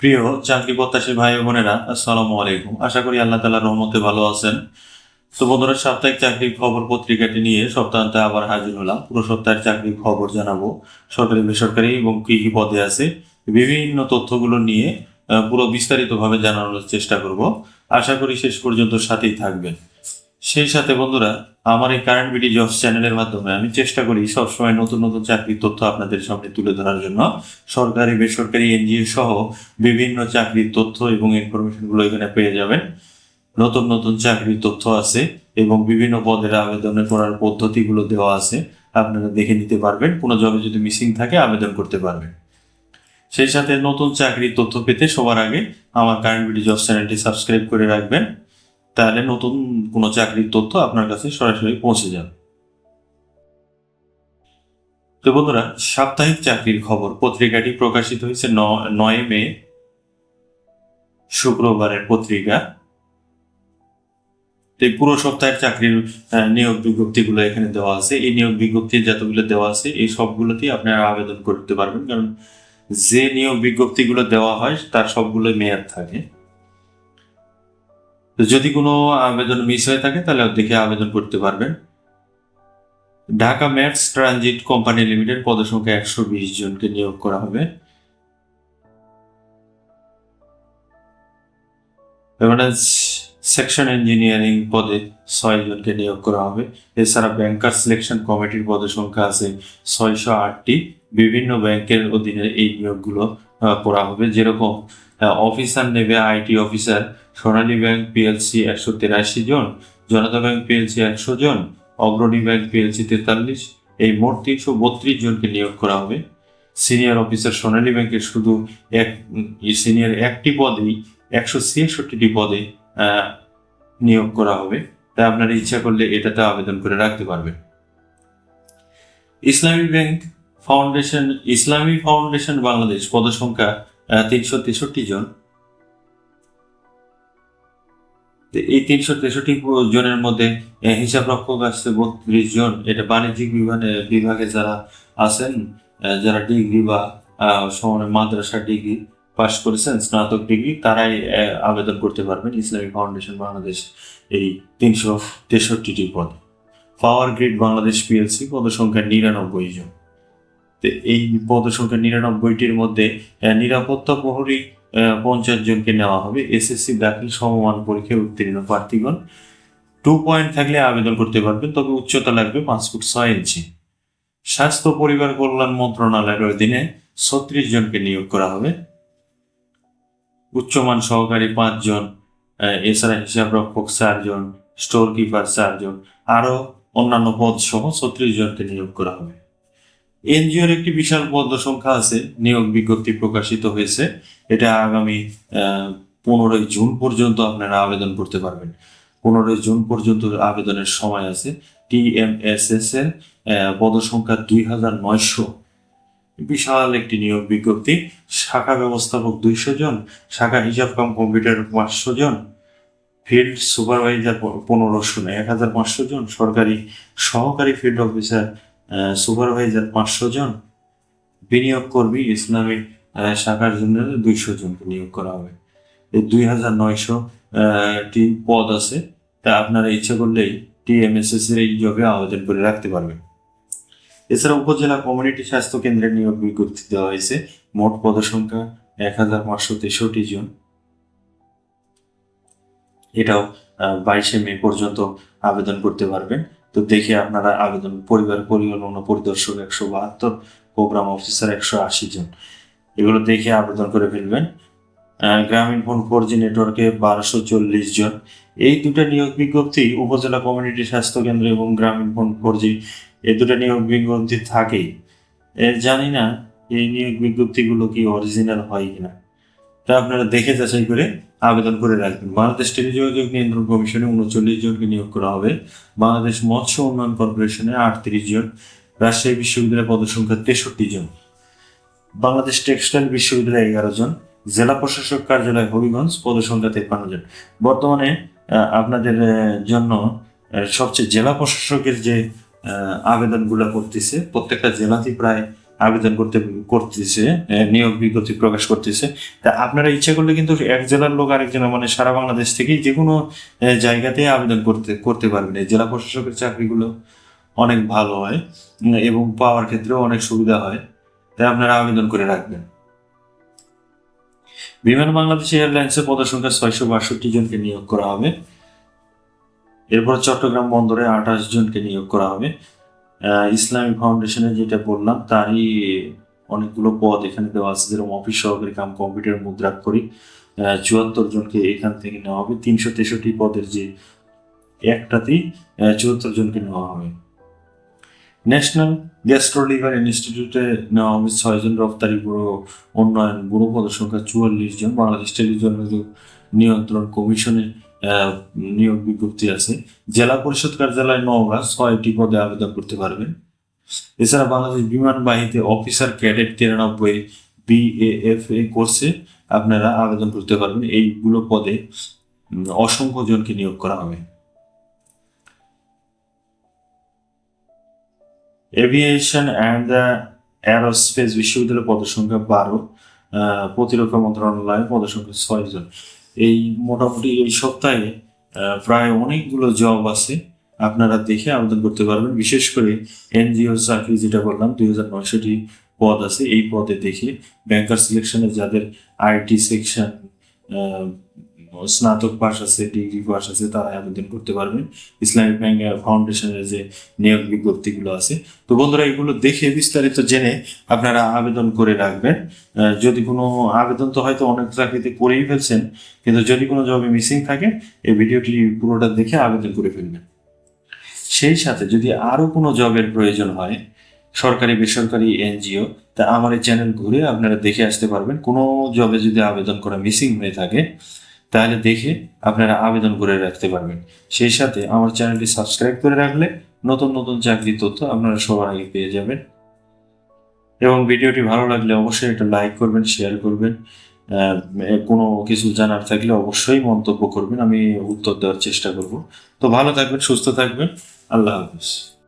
প্রিয় চাকরি প্রত্যাশী ভাই বোনেরা, আসসালামু আলাইকুম। আশা করি আল্লাহ তালার রহমতে ভালো আছেন। তো বন্ধুরা, সাপ্তাহিক চাকরির খবর পত্রিকাটি নিয়ে সপ্তাহান্তে আবার হাজির হলাম। পুরো সপ্তাহের চাকরির খবর জানাব। সরকারি, বেসরকারি এবং কি কি পদে আছে, বিভিন্ন তথ্যগুলো নিয়ে পুরো বিস্তারিতভাবে জানানোর চেষ্টা করব। আশা করি শেষ পর্যন্ত সাথেই থাকবেন। সেই সাথে বন্ধুরা আমার এই কারেন্ট বিডি জবস চ্যানেলের মাধ্যমে আমি চেষ্টা করি সবসময় নতুন নতুন চাকরির তথ্য আপনাদের সামনে তুলে ধরার জন্য। সরকারি, বেসরকারি, এনজিও সহ বিভিন্ন চাকরির তথ্য এবং ইনফরমেশনগুলো এখানে পেয়ে যাবেন। নতুন নতুন চাকরির তথ্য আছে এবং বিভিন্ন পদের আবেদনের করার পদ্ধতিগুলো দেওয়া আছে। আপনারা দেখে নিতে পারবেন, কোনো জবে যদি মিসিং থাকে, আবেদন করতে পারবেন। সেই সাথে নতুন চাকরির তথ্য পেতে সবার আগে আমার কারেন্ট ভিডিও জব চ্যানেলটি সাবস্ক্রাইব করে রাখবেন। তাহলে নতুন কোনো চাকরির তথ্য আপনার কাছে সরাসরি পৌঁছে যাবে। তো বন্ধুরা, সাপ্তাহিক চাকরির খবর। পত্রিকাটি প্রকাশিত হয়েছে নয় মে, শুক্রবারের পত্রিকা। এই পুরো সপ্তাহের চাকরির নিয়োগ বিজ্ঞপ্তিগুলো এখানে দেওয়া আছে। এই নিয়োগ বিজ্ঞপ্তি যতগুলো দেওয়া আছে, এই সবগুলোতেই আপনারা আবেদন করতে পারবেন। কারণ যে নিয়োগ বিজ্ঞপ্তিগুলো দেওয়া হয়, তার সবগুলো মেয়াদ থাকে। তো যদি কোনো আবেদন মিস হয়ে থাকে, তাহলে দেখে আবেদন করতে পারবেন? Dhaka mass transit company limited পদসংখ্যা একশো বিশ জনকে নিয়োগ করা হবে। সেকশন ইঞ্জিনিয়ারিং পদে ছয় জনকে নিয়োগ করা হবে। এছাড়া ব্যাংকার সিলেকশন কমিটির পদ সংখ্যা আছে ছয়শো আটটি। বিভিন্ন ব্যাংকের অধীনে এই নিয়োগগুলো করা হবে। যেরকম অফিসার নেবে IT officer Sonali bank PLC একশো তেরাশি জন, জনতা ব্যাংক পিএলসি একশো জন, অগ্রণী ব্যাংক পিএলসি তেতাল্লিশ, এই মোট তিনশো বত্রিশ জনকে নিয়োগ করা হবে। সিনিয়র অফিসার সোনালী ব্যাংকের শুধু এক সিনিয়র একটি পদেই, একশো ছিয়াষট্টিটি পদে নিয়োগ করা হবে। তাই আপনার ইচ্ছা করলে এটাতে আবেদন করে রাখতে পারবেন। Islami bank foundation, Islami foundation Bangladesh পদসংখ্যা তিনশো তেষট্টি জন। এই তিনশো তেষট্টি জনের মধ্যে আহ, হিসাব রক্ষক আছে বত্রিশ জন। এটা বাণিজ্যিক বিভাগে বিভাগে যারা আছেন যারা ডিগ্রি বা সমানে মাদ্রাসা ডিগ্রি পাস করেছেন স্নাতক ডিগ্রি তারাই আবেদন করতে পারবেন। ইসলামী ফাউন্ডেশন বাংলাদেশ এই তিনশো তেষট্টিটি পদ। পাওয়ার গ্রিড বাংলাদেশ পিএলসি পদসংখ্যা নিরানব্বই জন। এই পদসংখ্যা নিরানব্বইটির মধ্যে নিরাপত্তা প্রহরী পঞ্চাশ জনকে নেওয়া হবে। এসএসসি দাখিল সমমান পরীক্ষায় উত্তীর্ণ প্রার্থীগণ। টু পয়েন্ট থাকলে আবেদন করতে পারবেন, তবে উচ্চতা লাগবে পাঁচ ফুট ছয় ইঞ্চি। স্বাস্থ্য, পরিবার কল্যাণ মন্ত্রণালয়ের অধীনে ছত্রিশ জনকে নিয়োগ করা হবে। উচ্চমান সহকারী পাঁচজন এছাড়া হিসাব রক্ষক চারজন স্টোর কিপার চারজন আরও অন্যান্য পদ সহ ছত্রিশ জনকে নিয়োগ করা হবে। এনজিওর একটি বিশাল পদ সংখ্যা আছে নিয়োগ বিজ্ঞপ্তি প্রকাশিত হয়েছে। এটা আগামী পনেরোই জুন পর্যন্ত আপনারা আবেদন করতে পারবেন। পনেরোই জুন পর্যন্ত আবেদনের সময় আছে। টিএমএসএস এর আহ, পদ সংখ্যা দুই হাজার নয়শো। বিশাল একটি নিয়োগ বিজ্ঞপ্তি। শাখা ব্যবস্থাপক দুইশো জন শাখা হিসাব কাম কম্পিউটার পাঁচশো জন ফিল্ড সুপারভাইজার পনেরোশো এক হাজার পাঁচশো জন সরকারি সহকারী ফিল্ড অফিসার সুপারভাইজার পাঁচশো জন, বিনিয়োগ কর্মী ইসলামী শাখার জন্য দুইশো জনকে নিয়োগ করা হবে। এই দুই হাজার নয়শো টি পদ আছে, তা আপনারা ইচ্ছে করলেই টিএমএসএস এর এই জবে আবেদন করে রাখতে পারবেন। এছাড়া উপজেলা কমিউনিটি স্বাস্থ্য কেন্দ্রের নিয়োগ বিজ্ঞপ্তি দেওয়া হয়েছে, মোট পদসংখ্যা এক হাজার পাঁচশো তেষট্টি জন। এটাও বাইশে মে পর্যন্ত আবেদন করতে পারবেন। তো দেখে আপনারা আবেদন, পরিবার পরিকল্পনা পরিদর্শক একশো বাহাত্তর প্রোগ্রাম অফিসার একশো আশি জন। এগুলো দেখে আবেদন করে ফেলবেন। গ্রামীণ ফোন ফোর জি নেটওয়ার্কে বারোশো চল্লিশ জন। এই দুটো নিয়োগ বিজ্ঞপ্তি উপজেলা কমিউনিটি স্বাস্থ্য কেন্দ্র এবং গ্রামীণ ফোন ফোর জি এই দুটো নিয়োগ বিজ্ঞপ্তি থাকেই। জানি না এই নিয়োগ বিজ্ঞপ্তিগুলো কি অরিজিনাল হয় কিনা। তা আপনারা দেখে যাচাই করে আবেদন করে রাখবেন। বাংলাদেশ টেলিযোগাযোগ নিয়ন্ত্রণ কমিশনে উনচল্লিশ জনকে নিয়োগ করা হবে। বাংলাদেশ মৎস্য উন্নয়ন কর্পোরেশনে আটত্রিশ জন, রাজশাহী বিশ্ববিদ্যালয় পদসংখ্যা তেষট্টি জন, বাংলাদেশ টেক্সটাইল বিশ্ববিদ্যালয় এগারো জন, জেলা প্রশাসক কার্যালয় হবিগঞ্জ পদসংখ্যা তেপ্পান্ন জন। বর্তমানে আপনাদের জন্য সবচেয়ে জেলা প্রশাসকের যে আবেদনগুলো করতেছে, প্রত্যেকটা জেলাতেই প্রায় আবেদন করতে, করতেছে নিয়োগ বিজ্ঞপ্তি প্রকাশ করতেছে। তা আপনারা ইচ্ছা করলে কিন্তু এক জেলার লোক আরেক জেলা মানে সারা বাংলাদেশ থেকেই যে কোনো জায়গাতে আবেদন করতে করতে পারবেন। এই জেলা প্রশাসকের চাকরিগুলো অনেক ভালো হয় এবং পাওয়ার ক্ষেত্রেও অনেক সুবিধা হয়। তাই আপনারা আবেদন করে রাখবেন। বিমান বাংলাদেশ এয়ারলাইন্সের পদসংখ্যা ছয়শো বাষট্টি জনকে নিয়োগ করা হবে। এরপর চট্টগ্রাম বন্দরে আঠাশ জনকে নিয়োগ করা হবে। ইসলামী ফাউন্ডেশনে যেটা বললাম তারই অনেকগুলো পদ এখানে দেওয়া আছে। যেরকম অফিস সহকারী কাম কম্পিউটার মুদ্রা করি চুয়াত্তর জনকে এখান থেকে নেওয়া হবে। তিনশো তেষট্টি পদের যে একটাতেই চুয়াত্তর জনকে নেওয়া হবে। ন্যাশনাল গ্যাস্ট্রো লিভার ইনস্টিটিউটে নেওয়া হবে ছয়জন রফতারি ব্যুরো উন্নয়ন ব্যুরো পদের সংখ্যা চুয়াল্লিশ জন। বাংলাদেশ টেলিযোগাযোগ নিয়ন্ত্রণ কমিশনে নিয়োগ বিজ্ঞপ্তি আছে। জেলা পরিষদ কার্যালয় নওগাঁ ছয়টি পদে আবেদন করতে পারবেন এছাড়া বাংলাদেশ বিমান বাহিনীতে অফিসার ক্যাডেট তিরানব্বই বিএএফ এ কোর্সে আপনারা আবেদন করতে পারবেন। এইগুলো পদে অসংখ্য জনকে নিয়োগ করা হবে। এভিয়েশন অ্যান্ড অ্যারোস্পেস বিশ্ববিদ্যালয় পদসংখ্যা বারো। প্রতিরক্ষা মন্ত্রণালয়ে পদসংখ্যা ছয় জন এই মোটামুটি এই সপ্তাহে প্রায় অনেকগুলো জব আছে। আপনারা দেখে আবেদন করতে পারবেন। বিশেষ করে এনজিও চাকরি যেটা বললাম, দুই হাজার নয়শোটি পদ আছে। এই পদে দেখে ব্যাংকার সিলেকশনে যাদের আইটি সেকশন স্নাতক পাস আছে ডিগ্রি পাস আছে, তারা আবেদন করতে পারবেন ইসলামিক ব্যাংক ফাউন্ডেশনের যে নিয়োগ বিজ্ঞপ্তিগুলো আছে। তো বন্ধুরা, এগুলো দেখে বিস্তারিত জেনে আপনারা আবেদন করে রাখবেন। যদি কোনো আবেদন তো হয়তো অনেক চাকরিতে করেই ফেলছেন, কিন্তু যদি কোনো জবে মিসিং থাকে, এই ভিডিওটি পুরোটা দেখে আবেদন করে ফেলবেন। সেই সাথে যদি আরও কোনো জবের প্রয়োজন হয়, সরকারি, বেসরকারি এনজিও, তা আমার এই চ্যানেল ঘুরে আপনারা দেখে আসতে পারবেন। কোনো জবে যদি আবেদন করা মিসিং হয়ে থাকে তাহলে দেখে আপনারা আবেদন করে রাখতে পারবেন। সেই সাথে আমার চ্যানেলটি সাবস্ক্রাইব করে রাখলে নতুন নতুন চাকরির তথ্য আপনারা সবার আগে পেয়ে যাবেন। এবং ভিডিওটি ভালো লাগলে অবশ্যই একটা লাইক করবেন, শেয়ার করবেন। কোনো কিছু জানার থাকলে অবশ্যই মন্তব্য করবেন, আমি উত্তর দেওয়ার চেষ্টা করব। তো ভালো থাকবেন, সুস্থ থাকবেন। আল্লাহ হাফিজ।